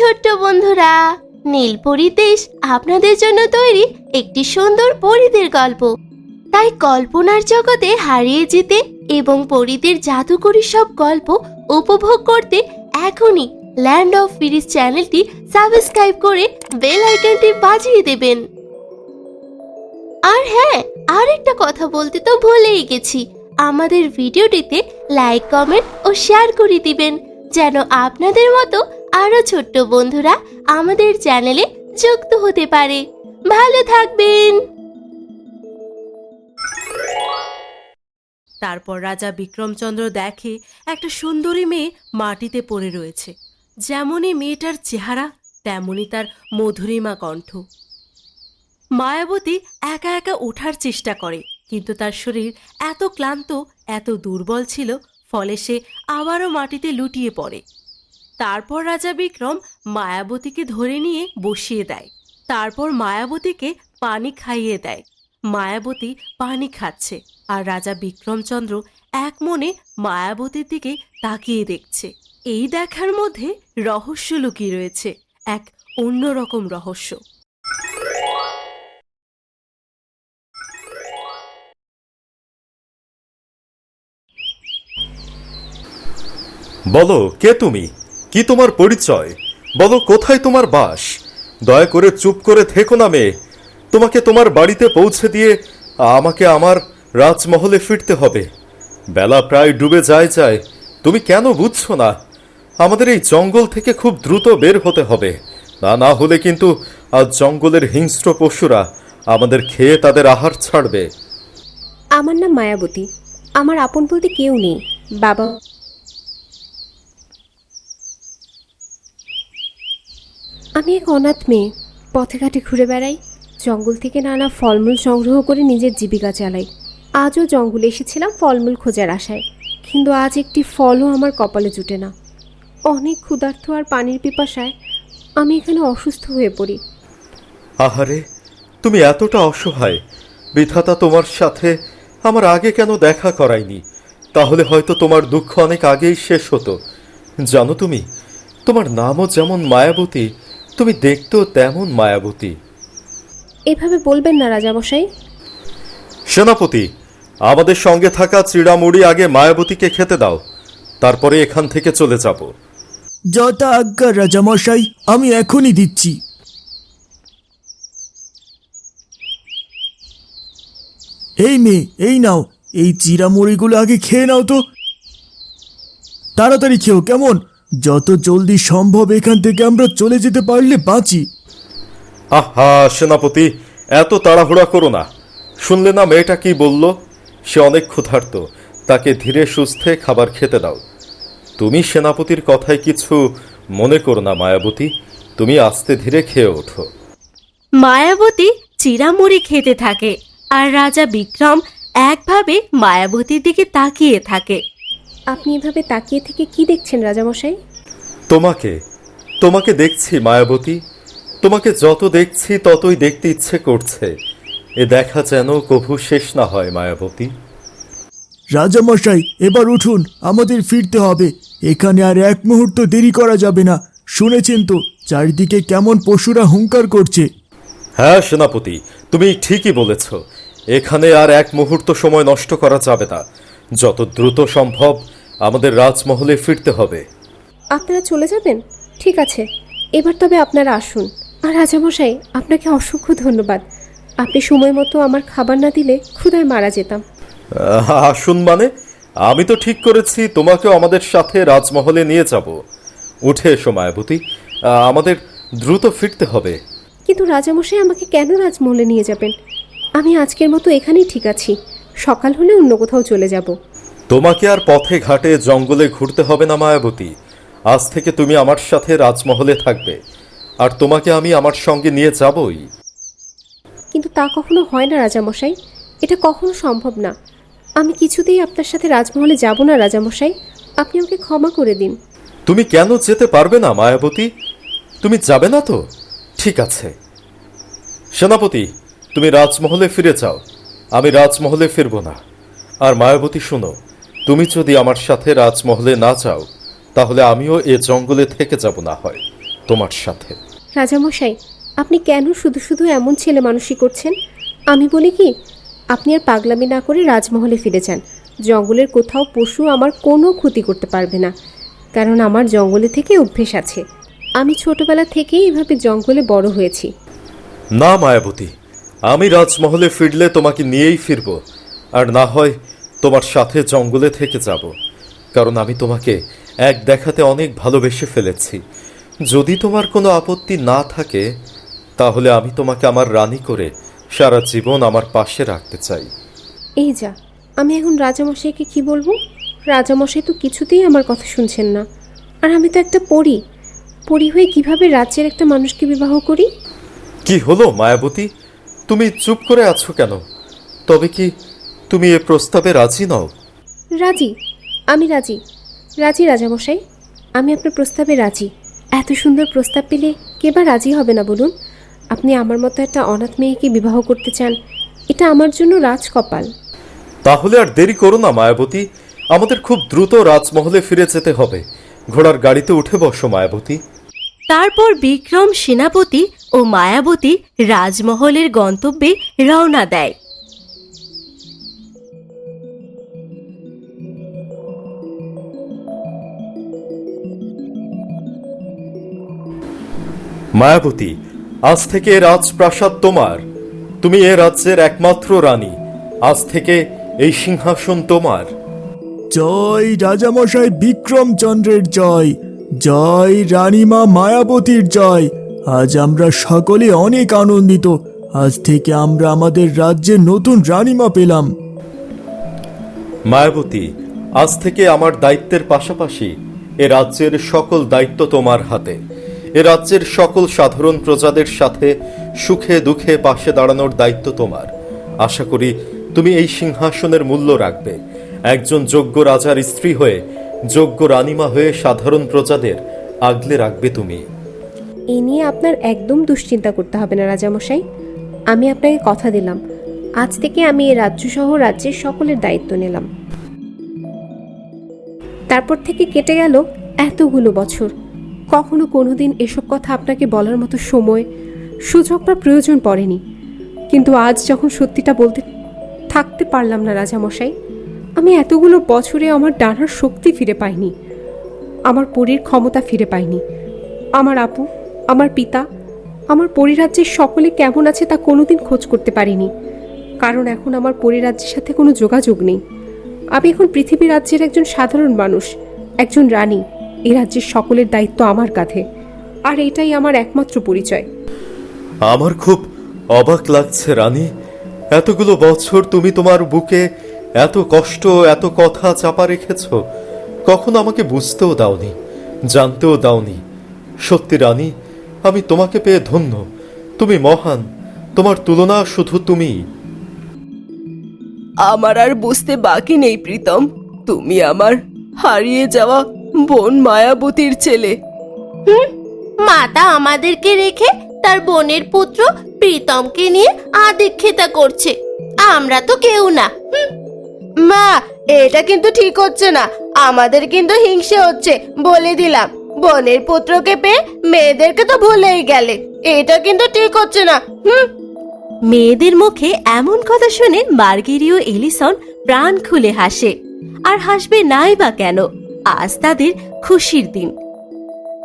ছোট্ট বন্ধুরা নীলপরি দেশ আপনাদের জন্য তৈরি একটি সুন্দর পরীদের গল্প। তাই কল্পনার জগতে হারিয়ে যেতে এবং পরীদের জাদুকরি সব গল্প উপভোগ করতে এখনই ল্যান্ড অফ ফিরিস চ্যানেলটি সাবস্ক্রাইব করে বেল আইকনটি বাজিয়ে দেবেন। আর হ্যাঁ আর একটা কথা বলতে তো ভুলেই গেছি। আমাদের ভিডিওটিতে লাইক কমেন্ট ও শেয়ার করে দিবেন, যেন আপনাদের মতো আরও ছোট্ট বন্ধুরা আমাদের চ্যানেলে যুক্ত হতে পারে। ভালো থাকবেন। তারপর রাজা বিক্রমচন্দ্র দেখে একটা সুন্দরী মেয়ে মাটিতে পড়ে রয়েছে। যেমনই মেয়েটার চেহারা, তেমনই তার মধুরিমা কণ্ঠ। মায়াবতী একা একা ওঠার চেষ্টা করে, কিন্তু তার শরীর এত ক্লান্ত, এত দুর্বল ছিল, ফলে সে আবারও মাটিতে লুটিয়ে পড়ে। তারপর রাজা বিক্রম মায়াবতীকে ধরে নিয়ে বসিয়ে দেয়। তারপর মায়াবতীকে পানি খাইয়ে দেয়। মায়াবতী পানি খাচ্ছে আর রাজা বিক্রমচন্দ্র এক মনে মায়াবতীর দিকে তাকিয়ে দেখছে। এই দেখার মধ্যে রহস্য লুকিয়ে রয়েছে, এক অন্যরকম রহস্য। বলো, কে তুমি? কি তোমার পরিচয়? বলো, কোথায় তোমার বাস? দয়া করে চুপ করে থেকো না মেয়ে। তোমাকে তোমার বাড়িতে পৌঁছে দিয়ে আমাকে আমার রাজমহলে ফিরতে হবে। বেলা প্রায় ডুবে যায় যায়। তুমি কেন বুঝছ না? আমাদের এই জঙ্গল থেকে খুব দ্রুত বের হতে হবে। না না হলে কিন্তু আজ জঙ্গলের হিংস্র পশুরা আমাদের খেয়ে তাদের আহার ছাড়বে। আমার নাম মায়াবতী। আমার আপন বলতে কেউ নেই। বাবা আমি এক অনাথ মেয়ে। পথে ঘাটে ঘুরে বেড়াই, জঙ্গল থেকে নানা ফলমূল সংগ্রহ করে নিজের জীবিকা চালাই। আজও জঙ্গলে এসেছিলাম ফলমূল খোঁজার আশায়, কিন্তু আজ একটি ফলও আমার কপালে জুটে না। অনেক ক্ষুধার্ত আর পানির পিপাসায় আমি এখানে অসুস্থ হয়ে পড়ি। আহারে, তুমি এতটা অসহায়। বিধাতা তোমার সাথে আমার আগে কেন দেখা করায়নি? তাহলে হয়তো তোমার দুঃখ অনেক আগেই শেষ হতো। জানো তুমি, তোমার নামও যেমন মায়াবতী তুমি দেখতেও তেমন মায়াবতী। এভাবে বলবেন না রাজামশাই। সেনাপতি আমাদের সঙ্গে থাকা চিড়ামুড়ি আগে মায়াবতীকে খেতে দাও তারপরে এখান থেকে চলে যাব। যথা আজ্ঞা রাজামশাই আমি এখনই দিচ্ছি। এই মেয়ে এই নাও এই চিরামুড়িগুলো আগে খেয়ে নাও তো। তাড়াতাড়ি খেও কেমন? যত জলদি সম্ভব এখান থেকে আমরা চলে যেতে পারলে বাঁচি। আহা সেনাপতি এত তাড়াহুড়া করো না। শুনলে না মেয়েটা কি বলল? সে অনেক ক্ষুধার্ত। তাকে ধীরে সুস্থে খাবার খেতে দাও। তুমি সেনাপতির কথায় কিছু মনে করো না মায়াবতী। তুমি আস্তে ধীরে খেয়ে ওঠো। মায়াবতী চিরামুড়ি খেতে থাকে আর রাজা বিক্রম একভাবে মায়াবতীর দিকে তাকিয়ে থাকে। আপনি এভাবে তাকিয়ে থেকে কি দেখছেন রাজামশাই? তোমাকে তোমাকে দেখছি মায়াবতী। তোমাকে যত দেখছি ততই দেখতে ইচ্ছে করছে। এ দেখা যেন কভু শেষ না হয় মায়াবতী। রাজামশাই এবার উঠুন আমাদের ফিরতে হবে। এখানে আর এক মুহূর্ত দেরি করা যাবে না। শুনেছেন তো চারিদিকে কেমন পশুরা হুঙ্কার করছে। হ্যাঁ সেনাপতি তুমি ঠিকই বলেছ। এখানে আর এক মুহূর্ত সময় নষ্ট করা যাবে না। যত দ্রুত সম্ভব আমাদের রাজমহলে ফিরতে হবে। আপনারা চলে যাবেন? ঠিক আছে। এবার তবে আপনারা আসুন। আর রাজামশাই আপনাকে অসংখ্য ধন্যবাদ। আপনি সময় মতো আমার খাবার না দিলে ক্ষুধায় মারা যেতাম। আসুন মানে? আমি তো ঠিক করেছি তোমাকেও আমাদের সাথে রাজমহলে নিয়ে যাব। উঠে এসো মায়াবতী। আমাদের দ্রুত ফিরতে হবে। কিন্তু রাজামশাই আমাকে কেন রাজমহলে নিয়ে যাবেন? আমি আজকের মতো এখানেই ঠিক আছি। সকাল হলে অন্য কোথাও চলে যাব। তোমাকে আর পথে ঘাটে জঙ্গলে ঘুরতে হবে না মায়াবতী। আজ থেকে তুমি আমার সাথে রাজমহলে থাকবে। আর তোমাকে আমি আমার সঙ্গে নিয়ে যাবই। কিন্তু তা কখনো হয় না রাজামশাই। এটা কখনো সম্ভব না। আমি কিছুতেই আপনার সাথে রাজমহলে যাব না রাজামশাই। আপনি আমাকে ক্ষমা করে দিন। তুমি কেন যেতে পারবে না মায়াবতী? তুমি যাবে না তো? ঠিক আছে। সেনাপতি তুমি রাজমহলে ফিরে যাও। আমি রাজমহলে ফিরব না। আর মায়াবতী শোনো। তুমি যদি আমার সাথে রাজমহলে না যাও তাহলে আমিও এ জঙ্গলে থেকে যাব না হয় তোমার সাথে। রাজামশাই আপনি কেন শুধু শুধু এমন ছেলে মানুষই করছেন? আমি বলি কি আপনি আর পাগলামি না করে রাজমহলে ফিরে যান। জঙ্গলের কোথাও পশু আমার কোনো ক্ষতি করতে পারবে না কারণ আমার জঙ্গলে থেকে অভ্যেস আছে। আমি ছোটবেলা থেকেই এভাবে জঙ্গলে বড় হয়েছি। না মায়াবতী আমি রাজমহলে ফিরলে তোমাকে নিয়েই ফিরব আর না হয় তোমার সাথে জঙ্গলে থেকে যাব কারণ আমি তোমাকে এক দেখাতে অনেক ভালোবেসে ফেলেছি। যদি তোমার কোনো আপত্তি না থাকে তাহলে আমি তোমাকে আমার রানী করে সারা জীবন আমার পাশে রাখতে চাই। এই যা আমি এখন রাজামশাইকে কি বলব? রাজামশাই তো কিছুতেই আমার কথা শুনছেন না। আর আমি তো একটা পড়ি পড়ি হয়ে কীভাবে রাজ্যের একটা মানুষকে বিবাহ করি? কি হলো মায়াবতী? তুমি চুপ করে আছো কেন? তবে কি তুমি এ প্রস্তাবে রাজি নও? রাজি আমি রাজি। রাজি রাজামশাই আমি আপনার প্রস্তাবে রাজি। এত সুন্দর প্রস্তাব পেলে কে বা রাজি হবে না বলুন? আপনি আমার মতো একটা অনাথ মেয়েকে বিবাহ করতে চান এটা আমার জন্য রাজকপাল। তাহলে আর দেরি করো না মায়াবতী। আমাদের খুব দ্রুত রাজমহলে ফিরে যেতে হবে। ঘোড়ার গাড়িতে উঠে বসো মায়াবতী। তারপর বিক্রম সেনাপতি ও মায়াবতী রাজমহলের গন্তব্যে রওনা দেয়। মায়াবতী আজ থেকে রাজপ্রাসাদ তোমার। তুমি এ রাজ্যের একমাত্র রানী আজ থেকে এই সিংহাসন তোমার। জয় রাজামশাই বিক্রমচন্দ্রের জয় জয় রানীমা মায়াবতীর জয়। আজ আমরা সকলে অনেক আনন্দিত আজ থেকে আমরা আমাদের রাজ্যে নতুন রানীমা পেলাম। মায়াবতী আজ থেকে আমার দায়িত্বের পাশাপাশি এ রাজ্যের সকল দায়িত্ব তোমার হাতে। এ রাজ্যের সকল সাধারণ প্রজাদের সাথে সুখে দুঃখে পাশে দাঁড়ানোর দায়িত্ব তোমার। আশা করি তুমি এই সিংহাসনের মূল্য রাখবে। একজন যোগ্য রাজার স্ত্রী হয়ে, যোগ্য রানিমা হয়ে সাধারণ প্রজাদের আগলে রাখবে তুমি। এ নিয়ে আপনার একদম দুশ্চিন্তা করতে হবে না, রাজামশাই। আমি আপনাকে কথা দিলাম। আজ থেকে আমি এই রাজ্যসহ রাজ্যের সকলের দায়িত্ব নিলাম। তারপর থেকে কেটে গেল এতগুলো বছর। কখনো কোনোদিন এসব কথা আপনাকে বলার মতো সময়, সুযোগ বা প্রয়োজন পড়েনি। কিন্তু আজ যখন সত্যিটা বলতে থাকতে পারলাম না রাজামশাই, আমি এতগুলো বছরে আমার ডানার শক্তি ফিরে পাইনি। আমার পরীর ক্ষমতা ফিরে পাইনি। আমার আপু, আমার পিতা, আমার পরিরাজ্যের সকলে কেমন আছে তা কোনোদিন খোঁজ করতে পারিনি। কারণ এখন আমার পরিরাজ্যের সাথে কোনো যোগাযোগ নেই। আমি এখন পৃথিবী রাজ্যের একজন সাধারণ মানুষ, একজন রানী। এই রাজ্যের সকলের দায়িত্ব আমার কাঁধে। আর এটাই আমার একমাত্র পরিচয়। আমার খুব অবাক লাগছে রানী। এতগুলো বছর তুমি তোমার বুকে এত কষ্ট এত কথা চাপা রেখেছ। কখনো আমাকে বুঝতেও দাওনি জানতেও দাওনি। সত্যি রানী আমি তোমাকে পেয়ে ধন্য। তুমি মহান। তোমার তুলনা শুধু তুমি আমার আর বুঝতে বাকি নেই প্রীতম। তুমি আমার হারিয়ে যাওয়া বোন মায়াবতীর ছেলে। মাতা আমাদেরকে রেখে তার বোনের পুত্র প্রীতমকে নিয়ে আদিক্ষেতা করছে। আমরা তো কেউ না হুম। মা এটা কিন্তু ঠিক হচ্ছে না। আমাদের কিন্তু হিংসে হচ্ছে বলে দিলাম। বোনের পুত্রকে পেয়ে মেয়েদেরকে তো ভুলেই গেলে। এটা কিন্তু ঠিক হচ্ছে না হুম। মেয়েদের মুখে এমন কথা শুনে মার্গেরিও এলিসন প্রাণ খুলে হাসে। আর হাসবে নাই বা কেন? আজ তাদের খুশির দিন।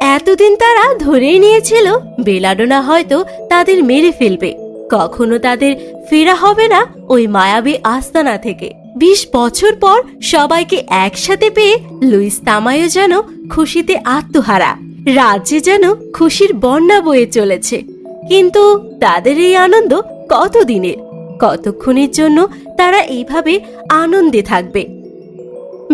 এতদিন তারা ধরেই নিয়েছিল বেলাডোনা হয়তো তাদের মেরে ফেলবে। কখনো তাদের ফেরা হবে না ওই মায়াবী আস্তানা থেকে। বিশ বছর পর সবাইকে একসাথে পেয়ে লুইস তামায়ও যেন খুশিতে আত্মহারা। রাজ্যে যেন খুশির বন্যা বয়ে চলেছে। কিন্তু তাদের এই আনন্দ কতদিনের? কতক্ষণের জন্য তারা এইভাবে আনন্দে থাকবে?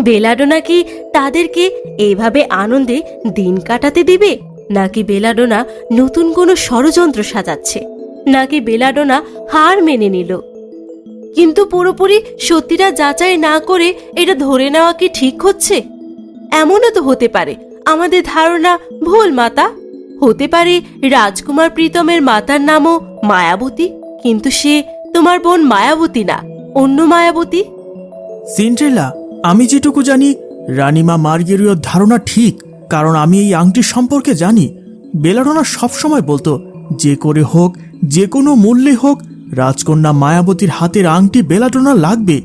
বেলাডোনা কি তাদেরকে এইভাবে আনন্দে দিন কাটাতে দিবে? নাকি বেলাডোনা নতুন কোনো ষড়যন্ত্র সাজাচ্ছে? নাকি বেলাডোনা হার মেনে নিল? কিন্তু পুরোপুরি সত্যিটা যাচাই না করে এটা ধরে নেওয়া কি ঠিক হচ্ছে? এমনও তো হতে পারে, আমাদের ধারণা ভুল, মাতা। হতে পারে রাজকুমার প্রীতমের মাতার নামও মায়াবতী, কিন্তু সে তোমার বোন মায়াবতী না, অন্য মায়াবতী? সিন্ড্রেলা আমি যেটুকু জানি, রানিমা মার্গেরিয়র ধারণা ঠিক, কারণ আমি এই আংটির সম্পর্কে জানি। বেলাডোনা সবসময় বলতো, যে করে হোক, যে কোনো মূল্যে হোক, রাজকন্যা মায়াবতীর হাতের আংটি বেলাডোনা লাগবে।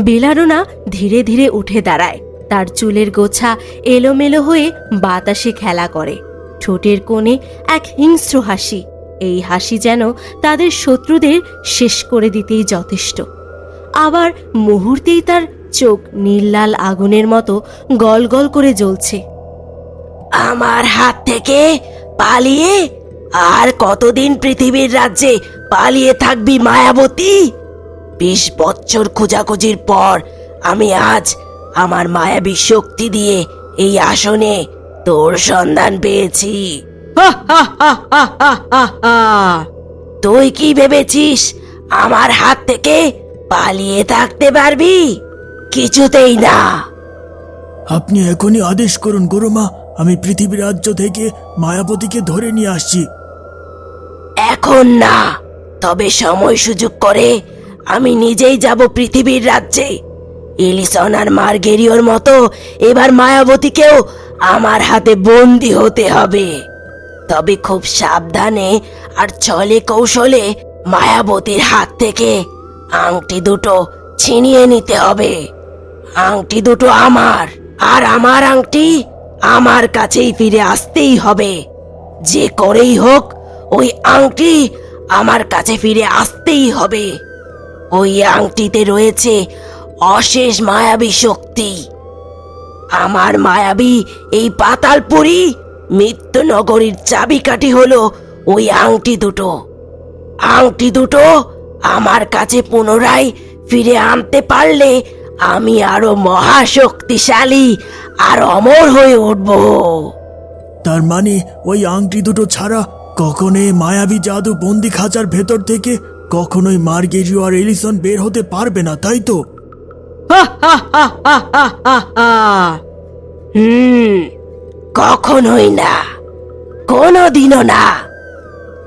বেলারোনা ধীরে ধীরে উঠে দাঁড়ায়। তার চুলের গোছা এলোমেলো হয়ে বাতাসে খেলা করে। ঠোঁটের কোণে এক হিংস্র হাসি। এই হাসি যেন তাদের শত্রুদের শেষ করে দিতেই যথেষ্ট। আবার মুহূর্তেই তার চোখ নীল আগুনের মতো গল গল করে জ্বলছে। আমার হাত থেকে পালিয়ে আর কতদিন পৃথিবীর রাজ্যে পালিয়ে থাকবি মায়াবতী? বিশ বছর খোঁজাখুঁজির পর আমি আজ আমার মায়াবী শক্তি দিয়ে এই আসনে তোর সন্ধান পেয়েছি। তুই কি ভেবেছিস আমার হাত থেকে পালিয়ে থাকতে পারবি? কিছুতেই না। আপনি এখনই আদেশ করুন গুরুমা। আমি পৃথিবী রাজ্য থেকে মায়াবতীকে ধরে নিয়ে আসছি। এখন না। তবে সময় সুযোগ করে আমি নিজেই যাব পৃথিবীর রাজ্যে। ইলিসন আর মার্গেরিওর মতো এবার মায়াবতীকেও আমার হাতে বন্দি হতে হবে। তবে খুব সাবধানে আর ছলে কৌশলে মায়াবতীর হাত থেকে আংটি দুটো ছিনিয়ে নিতে হবে। আংটি দুটো আমার, আর আমার আংটি আমার কাছেই ফিরে আসতেই হবে। যে করেই হোক, ওই আংটি আমার কাছে ফিরে আসতেই হবে। ওই আংটিতে রয়েছে অশেষ মায়াবী শক্তি। আমার মায়াবী এই পাতালপুরি মৃত্যু নগরীর চাবিকাঠি হলো ওই আংটি দুটো। আংটি দুটো আমার কাছে পুনরায় ফিরে আনতে পারলে আমি আরও মহাশক্তিশালী আর অমর হয়ে উঠবো। তার মানে ওই আংটি দুটো ছাড়া কখনোই মায়াবী জাদু বন্দি খাঁচার ভেতর থেকে কখনোই মার্গেরিও আর এলিসন বের হতে পারবে না তাই তো? হুম কখনোই না কোনোদিনও না।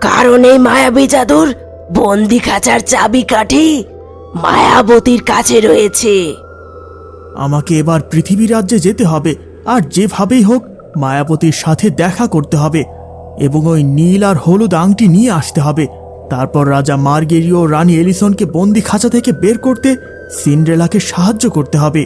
কারণ এই মায়াবী জাদুর বন্দি খাঁচার চাবি কাঠি মায়াবতীর কাছে রয়েছে। আমাকে এবার পৃথিবী রাজ্যে যেতে হবে, আর যেভাবেই হোক মায়াবতীর সাথে দেখা করতে হবে, এবং ওই নীল আর হলুদ আংটি নিয়ে আসতে হবে। তারপর রাজা মার্গেরিও রানী এলিসনকে বন্দি খাঁচা থেকে বের করতে সিন্ড্রেলাকে সাহায্য করতে হবে।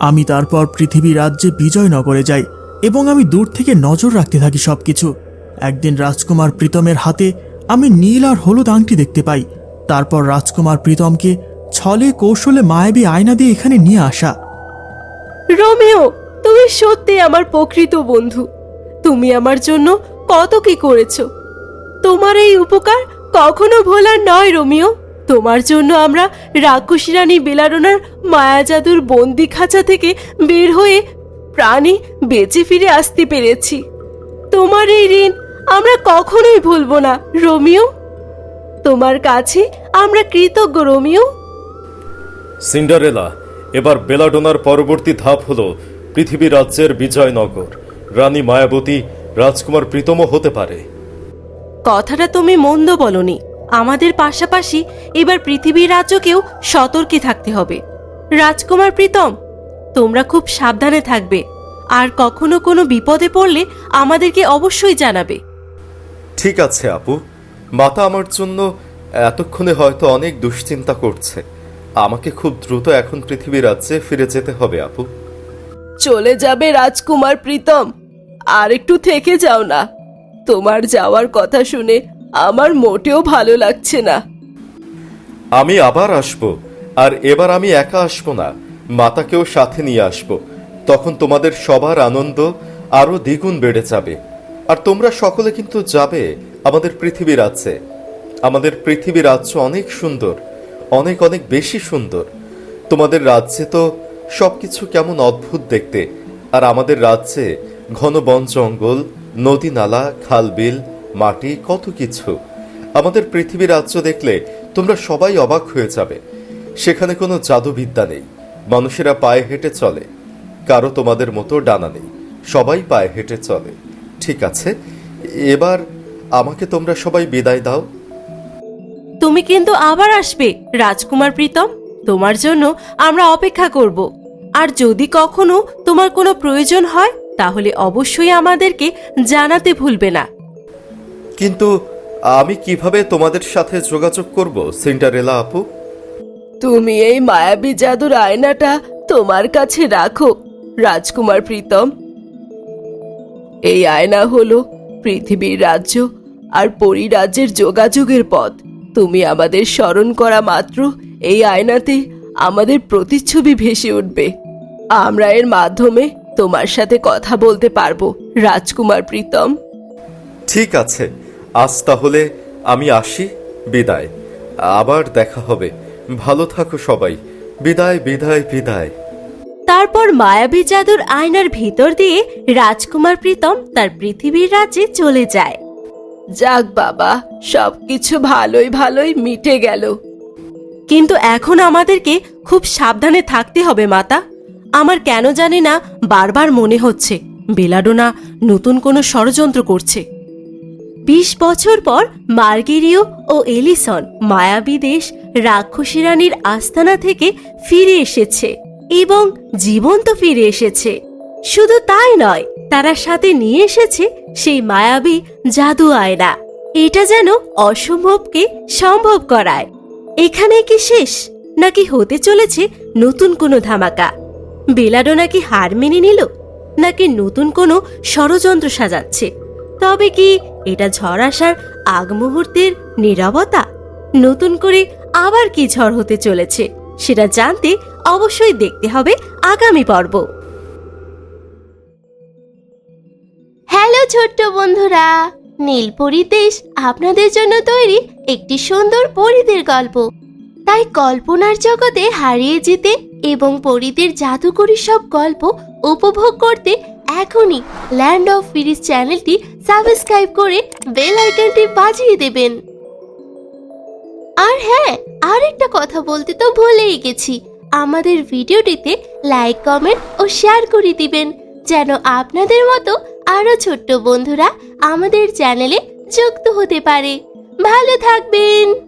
আমি তারপর পৃথিবী রাজ্যে বিজয়নগরে যাই, এবং আমি দূর থেকে নজর রাখতে থাকি সবকিছু। একদিন রাজকুমার প্রীতমের হাতে আমি নীল আর হলুদ আংটি দেখতে পাই। তারপর রাজকুমার প্রীতমকে ছলে কৌশলে মায়াবী আয়না দিয়ে এখানে নিয়ে আসা। রোমিও, তুমি সত্যি আমার প্রকৃত বন্ধু। তুমি আমার জন্য কত কি করেছ। তোমার এই উপকার কখনো ভোলার নয়, রোমিও। তোমার জন্য আমরা রাক্ষসী রানী বেলারোনার মায়া জাদুর বন্দি খাঁচা থেকে বের হয়ে প্রাণী বেঁচে ফিরে আসতে পেরেছি। তোমার এই ঋণ আমরা কখনোই ভুলবো না রোমিও। তোমার কাছে আমরা কৃতজ্ঞ রোমিও। সিন্ডারেলা এবার বেলাডোনার পরবর্তী ধাপ হলো পৃথিবী রাজ্যের বিজয়নগর। রানী মায়াবতী রাজকুমার প্রীতমও হতে পারে। কথাটা তুমি মন্দ বলনি। আমাদের পাশাপাশি এবার পৃথিবীর রাজ্যকেও সতর্কে থাকতে হবে। রাজকুমার প্রীতম তোমরা খুব সাবধানে থাকবে। আর কখনো কোনো বিপদে পড়লে আমাদেরকে অবশ্যই জানাবে। ঠিক আছে আপু। মাতা আমার জন্য এতক্ষণে হয়তো অনেক দুশ্চিন্তা করছে। আমাকে খুব দ্রুত এখন পৃথিবী রাজ্যে ফিরে যেতে হবে আপু। চলে যাবে রাজকুমার প্রীতম। আর একটু থেকে যাও না। তোমার যাওয়ার কথা শুনে আমার মোটেও ভালো লাগছে না। আমি আবার আসব আর এবার আমি একা আসব না। মাতাকেও সাথে নিয়ে আসব। তখন তোমাদের সবার আনন্দ আরও দ্বিগুণ বেড়ে যাবে। আর তোমরা সকলে কিন্তু যাবে আমাদের পৃথিবী রাজ্যে। আমাদের পৃথিবী রাজ্য অনেক সুন্দর, অনেক অনেক বেশি সুন্দর। তোমাদের রাজ্যে তো সবকিছু কেমন অদ্ভুত দেখতে। আর আমাদের রাজ্যে ঘন বন জঙ্গল, নদী নালা খাল বিল মাটি, কত কিছু। আমাদের পৃথিবী রাজ্য দেখলে তোমরা সবাই অবাক হয়ে যাবে। সেখানে কোনো জাদুবিদ্যা নেই, মানুষেরা পায়ে হেঁটে চলে। কারও তোমাদের মতো ডানা নেই, সবাই পায়ে হেঁটে চলে। ঠিক আছে এবার আমাকে তোমরা সবাই বিদায় দাও। তুমি কিন্তু আবার আসবে রাজকুমার প্রীতম। তোমার জন্য আমরা অপেক্ষা করব। আর যদি কখনো তোমার কোনো প্রয়োজন হয় তাহলে অবশ্যই আমাদেরকে জানাতে ভুলবে না। কিন্তু আমি কীভাবে তোমাদের সাথে যোগাযোগ করব সিন্ডারেলা আপু? তুমি এই মায়াবী জাদুর আয়নাটা তোমার কাছে রাখো রাজকুমার প্রীতম। এই আয়না হলো পৃথিবীর রাজ্য আর পরিরাজ্যের যোগাযোগের পথ। তুমি আমাদের স্মরণ করা মাত্র এই আয়নাতে আমাদের প্রতিচ্ছবি ভেসে উঠবে। আমরা এর মাধ্যমে তোমার সাথে কথা বলতে পারব, রাজকুমার প্রীতম। ঠিক আছে, আজ তাহলে আমি আসি, বিদায়। আবার দেখা হবে। ভালো থাকো সবাই। বিদায় বিদায় বিদায়। তারপর মায়াবী জাদুর আয়নার ভিতর দিয়ে রাজকুমার প্রীতম তার পৃথিবীর রাজ্যে চলে যায়। যাক বাবা সবকিছু ভালোই ভালোই মিটে গেল। কিন্তু এখন আমাদেরকে খুব সাবধানে থাকতে হবে মাতা। আমার কেন জানি না বারবার মনে হচ্ছে বেলাডোনা নতুন কোনো ষড়যন্ত্র করছে। বিশ বছর পর মার্গেরিও ও এলিসন মায়াবী দেশ রাক্ষসী রানীর আস্তানা থেকে ফিরে এসেছে। এবং জীবন্ত ফিরে এসেছে। শুধু তাই নয়, তারা সাথে নিয়ে এসেছে সেই মায়াবী জাদু আয়না। এটা যেন অসম্ভবকে সম্ভব করায়। এখানে কি শেষ, নাকি হতে চলেছে নতুন কোনো ধামাকা? বেলাডো নাকি হার মেনে নিল, নাকি নতুন কোনো ষড়যন্ত্র সাজাচ্ছে? তবে কি এটা ঝড় আসার আগ মুহূর্তের নীরবতা? নতুন করে আবার কি ঝড় হতে চলেছে, সেটা জানতে অবশ্যই দেখতে হবে আগামী পর্ব। হ্যালো ছোট্ট বন্ধুরা নীলপরি দেশ আপনাদের জন্য তৈরি একটি সুন্দর পরীদের গল্প। তাই কল্পনার জগতে হারিয়ে যেতে এবং পরীদের জাদুকরি সব গল্প উপভোগ করতে এখনই ল্যান্ড অফ ফিরিস চ্যানেলটি সাবস্ক্রাইব করে বেল আইকনটি বাজিয়ে দেবেন। আর হ্যাঁ আরেকটা কথা বলতে তো ভুলেই গেছি। আমাদের ভিডিওটিতে লাইক কমেন্ট ও শেয়ার করে দিবেন, যেন আপনাদের মতো আরও ছোট্ট বন্ধুরা আমাদের চ্যানেলে যুক্ত হতে পারে। ভালো থাকবেন!